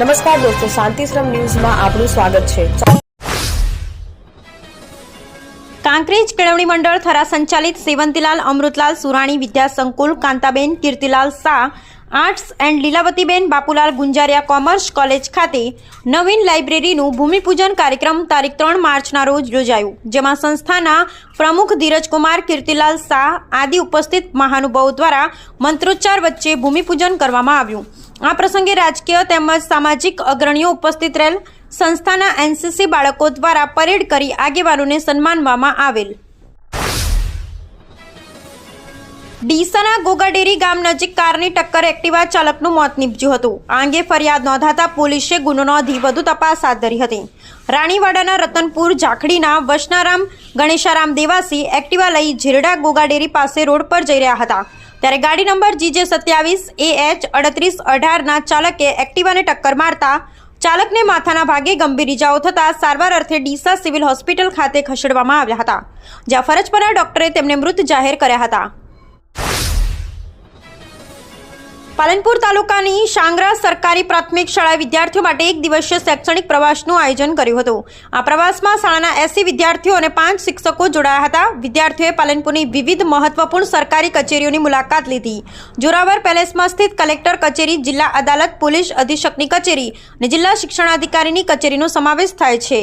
નમસ્કાર દોસ્તો, શાંતિશ્રમ ન્યૂઝમાં આપનું સ્વાગત છે. કાંકરેજ કેળવણી મંડળ થરા સંચાલિત Sevantilal Amrutlal Surani Vidya Sankul Kantaben Kirtilal Shah arts and Lilavatiben Bapulal Gunjariya commerce college ખાતે નવીન લાઇબ્રેરીનું ભૂમિપૂજન કાર્યક્રમ તારીખ ત્રણ માર્ચના રોજ યોજાયું, જેમાં સંસ્થાના પ્રમુખ ધીરજકુમાર, કીર્તિલાલ શાહ આદિ ઉપસ્થિત મહાનુભાવો દ્વારા મંત્રોચ્ચાર વચ્ચે ભૂમિપૂજન કરવામાં આવ્યું. આ પ્રસંગે રાજકીય તેમજ સામાજિક અગ્રણીઓ ઉપસ્થિત રહેલ સંસ્થાના એનસીસી બાળકો દ્વારા પરેડ કરી આગેવાનોને સન્માનવામાં આવેલ. ડીસાના ગોગાડેરી ગામ નજીક કારની ટક્કર એક્ટિવા ચાલકનું મોત નીપજ્યું હતું. આ અંગે ફરિયાદ નોંધાતા પોલીસે ગુનો નોંધી વધુ તપાસ હાથ ધરી હતી. રાણીવાડાના રતનપુર ઝાખડીના વશનારામ ગણેશારામ દેવાસી એક્ટિવા લઈ ઝીરડા ગોગાડેરી પાસે રોડ પર જઈ રહ્યા હતા. ત્યારે ગાડી નંબર જીજે સત્યાવીસ એ એચ અડત્રીસ અઢારના ચાલકે એક્ટિવાને ટક્કર મારતા ચાલકને માથાના ભાગે ગંભીર ઇજાઓ થતાં સારવાર અર્થે ડીસા સિવિલ હોસ્પિટલ ખાતે ખસેડવામાં આવ્યા હતા, જ્યાં ફરજ પરના ડોક્ટરે તેમને મૃત જાહેર કર્યા હતા. પાલનપુર તાલુકાની શાંગરા સરકારી પ્રાથમિક શાળા વિદ્યાર્થીઓ માટે એક દિવસીય શૈક્ષણિક પ્રવાસનું આયોજન કર્યું હતું. આ પ્રવાસમાં શાળાના એસી વિદ્યાર્થીઓ અને પાંચ શિક્ષકો જોડાયા હતા. વિદ્યાર્થીઓએ પાલનપુરની વિવિધ મહત્વપૂર્ણ સરકારી કચેરીઓની મુલાકાત લીધી. જોરાવર પેલેસમાં સ્થિત કલેક્ટર કચેરી, જિલ્લા અદાલત, પોલીસ અધિક્ષકની કચેરી અને જિલ્લા શિક્ષણાધિકારીની કચેરીનો સમાવેશ થાય છે.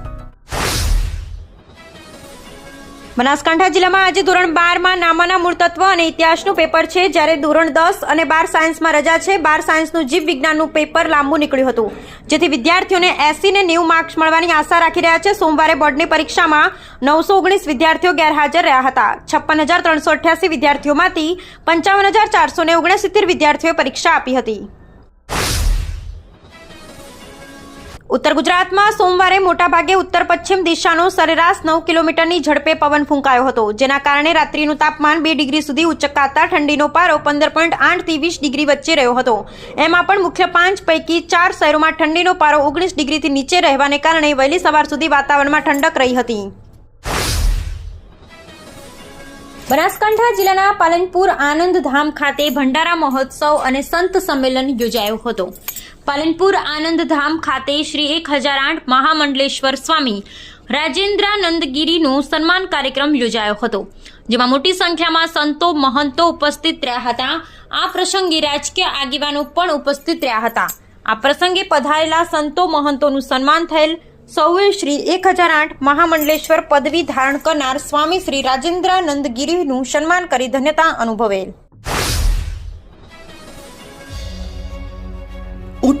બનાસકાંઠા જિલ્લામાં આજે ધોરણ બારમાં નામાના મૂળતત્વ અને ઇતિહાસનું પેપર છે. જ્યારે ધોરણ દસ અને બાર સાયન્સમાં રજા છે, બાર સાયન્સનું જીવ વિજ્ઞાનનું પેપર લાંબુ નીકળ્યું હતું. જેથી વિદ્યાર્થીઓને એસી ને નેવું માર્ક્સ મળવાની આશા રાખી રહ્યા છે. સોમવારે બોર્ડની પરીક્ષામાં નવસો ઓગણીસ વિદ્યાર્થીઓ ગેરહાજર રહ્યા હતા. છપ્પન હજાર ત્રણસો અઠ્યાસી વિદ્યાર્થીઓમાંથી પંચાવન હજાર ચારસો ઓગણસિત્તેર વિદ્યાર્થીઓએ પરીક્ષા આપી હતી. ઉત્તર ગુજરાતમાં સોમવારે મોટાભાગે ઉત્તર પશ્ચિમ દિશાનો સરેરાશ નવ કિલોમીટરની ઝડપે પવન ફૂંકાયો હતો, જેના કારણે રાત્રિનું તાપમાન બે ડિગ્રી સુધી ઉચકાતા ઠંડીનો પારો પંદર પોઈન્ટ આઠથી વીસ ડિગ્રી વચ્ચે રહ્યો હતો. એમાં પણ મુખ્ય પાંચ પૈકી ચાર શહેરોમાં ઠંડીનો પારો ઓગણીસ ડિગ્રીથી નીચે રહેવાને કારણે વહેલી સવાર સુધી વાતાવરણમાં ઠંડક રહી હતી. બનાસકાંઠા જિલ્લાના પાલનપુર આનંદ ધામ ખાતે ભંડારા મહોત્સવ અને સંત સંમેલન યોજાયો હતો. પાલનપુર આનંદધામ ખાતે શ્રી એક હજાર આઠ મહામંડલેશ્વર સ્વામી રાજેન્દ્રાનંદગીરીનો સન્માન કાર્યક્રમ યોજાયો હતો, જેમાં મોટી સંખ્યામાં સંતો મહંતો ઉપસ્થિત રહ્યા હતા. આ પ્રસંગે રાજકીય આગેવાનો પણ ઉપસ્થિત રહ્યા હતા. આ પ્રસંગે પધારેલા સંતો મહંતોનું સન્માન થયેલ સૌએ શ્રી એક હજાર આઠ મહામંડલેશ્વર પદવી ધારણ કરનાર સ્વામી શ્રી રાજેન્દ્રાનંદગીરીનું સન્માન કરી ધન્યતા અનુભવેલ.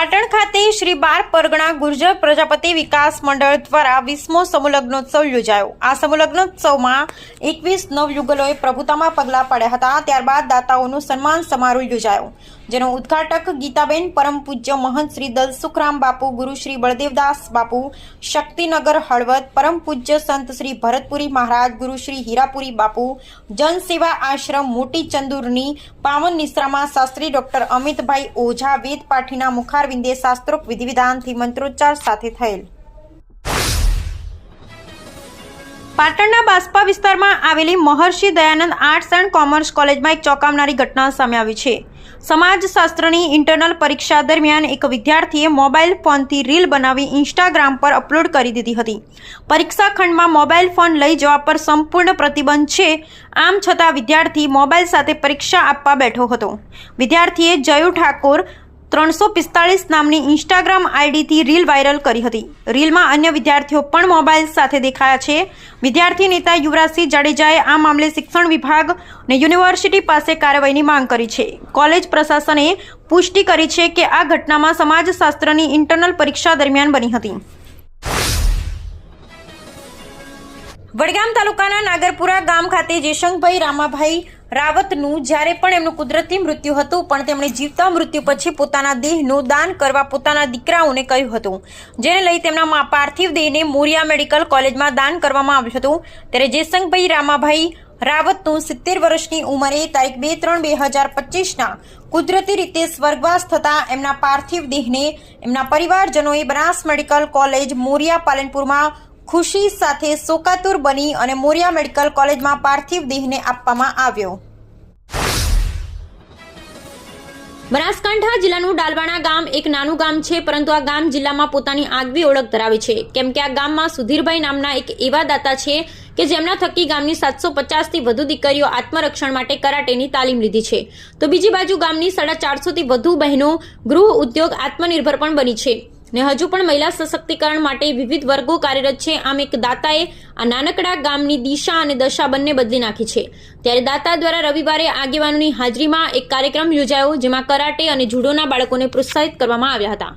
પાટણ ખાતે શ્રી બાર પરગણા ગુર્જર પ્રજાપતિ વિકાસ મંડળ દ્વારા વીસમો સમૂહલગ્નોત્સવ યોજાયો. આ સમૂહલગ્નોત્સવમાં એકવીસ નવયુગલોએ પ્રભુતામાં પગલાં પાડ્યા હતા. ત્યારબાદ દાતાઓનું સન્માન સમારોહ યોજાયો. જેનો ઉદ્ઘાટક ગીતાબેન પરમ પૂજ્ય મહંત શ્રી દલ સુખરામ બાપુ, ગુરુ શ્રી બળદેવદાસ બાપુ, શક્તિનગર હળવદ, પરમ પૂજ્ય સંત શ્રી ભરતપુરી મહારાજ, ગુરુ શ્રી હીરાપુરી બાપુ જનસેવા આશ્રમ મોટી ચંદુરની, પાવન નિશ્રામાં શાસ્ત્રી ડોક્ટર અમિતભાઈ ઓઝા, વેદ પાઠીના મુખારવિંદે શાસ્ત્રોક્ત વિધિવિધાનથી મંત્રોચ્ચાર સાથે થયેલ. પાટણના બાસ્પા વિસ્તારમાં આવેલી Maharshi Dayanand arts and commerce કોલેજમાં એક ચોંકાવનારી ઘટના સામે આવી છે. સમાજશાસ્ત્રની ઇન્ટરનલ પરીક્ષા દરમિયાન એક વિદ્યાર્થીએ મોબાઈલ ફોનથી રીલ બનાવી ઇન્સ્ટાગ્રામ પર અપલોડ કરી દીધી હતી. પરીક્ષા ખંડમાં મોબાઈલ ફોન લઈ જવા પર સંપૂર્ણ પ્રતિબંધ છે. આમ છતાં વિદ્યાર્થી મોબાઈલ સાથે પરીક્ષા આપવા બેઠો હતો. વિદ્યાર્થીએ જયુ ઠાકોર ત્રણસો પિસ્તાળીસ નામની ઇન્સ્ટાગ્રામ આઈડીથી રીલ વાયરલ કરી હતી. રીલમાં અન્ય વિદ્યાર્થીઓ પણ મોબાઈલ સાથે દેખાયા છે. વિદ્યાર્થી નેતા યુવરાજસિંહ જાડેજાએ આ મામલે શિક્ષણ વિભાગ અને યુનિવર્સિટી પાસે કાર્યવાહીની માંગ કરી છે. કોલેજ પ્રશાસને પુષ્ટિ કરી છે કે આ ઘટનામાં સમાજશાસ્ત્રની ઇન્ટરનલ પરીક્ષા દરમિયાન બની હતી. વડગામ તાલુકાના નાગરપુરા ગામ ખાતે જેશંકભાઈ રામાભાઈ રાવતનું જ્યારે પણ એમનું કુદરતી મૃત્યુ હતું, પણ તેમણે જીવતા મૃત્યુ પછી પોતાના દેહનું દાન કરવા પોતાના દીકરાઓને કહ્યું હતું. જેને લઈ તેમના પાર્થિવ દેહને મોરિયા મેડિકલ કોલેજમાં દાન કરવામાં આવ્યું હતું. ત્યારે જેશંકભાઈ રામાભાઈ રાવતનું સિત્તેર વર્ષની ઉંમરે તારીખ બે ત્રણ બે હજાર પચીસના કુદરતી રીતે સ્વર્ગવાસ થતા એમના પાર્થિવ દેહને એમના પરિવારજનોએ બનાસ મેડિકલ કોલેજ મોરિયા પાલનપુરમાં ખુશી સાથે શોકાતુર બની અને મોરિયા મેડિકલ કોલેજમાં પાર્થિવ દેહને આપવામાં આવ્યો. બનાસકાંઠા જિલ્લાનું ડાલવાણા ગામ એક નાનું ગામ છે, પરંતુ આ ગામ જિલ્લામાં પોતાની આગવી ઓળખ ધરાવે છે. કેમ કે આ ગામમાં સુધીરભાઈ નામના એક એવા દાતા છે કે જેમના થકી ગામની સાતસો પચાસથી વધુ દીકરીઓ આત્મરક્ષણ માટે કરાટેની તાલીમ લીધી છે. તો બીજી બાજુ ગામની સાડા ચારસોથી વધુ બહેનો ગૃહ ઉદ્યોગ આત્મનિર્ભર પણ બની છે. ને હજુ પણ મહિલા સશક્તિકરણ માટે વિવિધ વર્ગો કાર્યરત છે. આમ એક દાતાએ આ નાનકડા ગામની દિશા અને દશા બંને બદલી નાખી છે. ત્યારે દાતા દ્વારા રવિવારે આગેવાનોની હાજરીમાં એક કાર્યક્રમ યોજાયો, જેમાં કરાટે અને જુડોના બાળકોને પ્રોત્સાહિત કરવામાં આવ્યા હતા.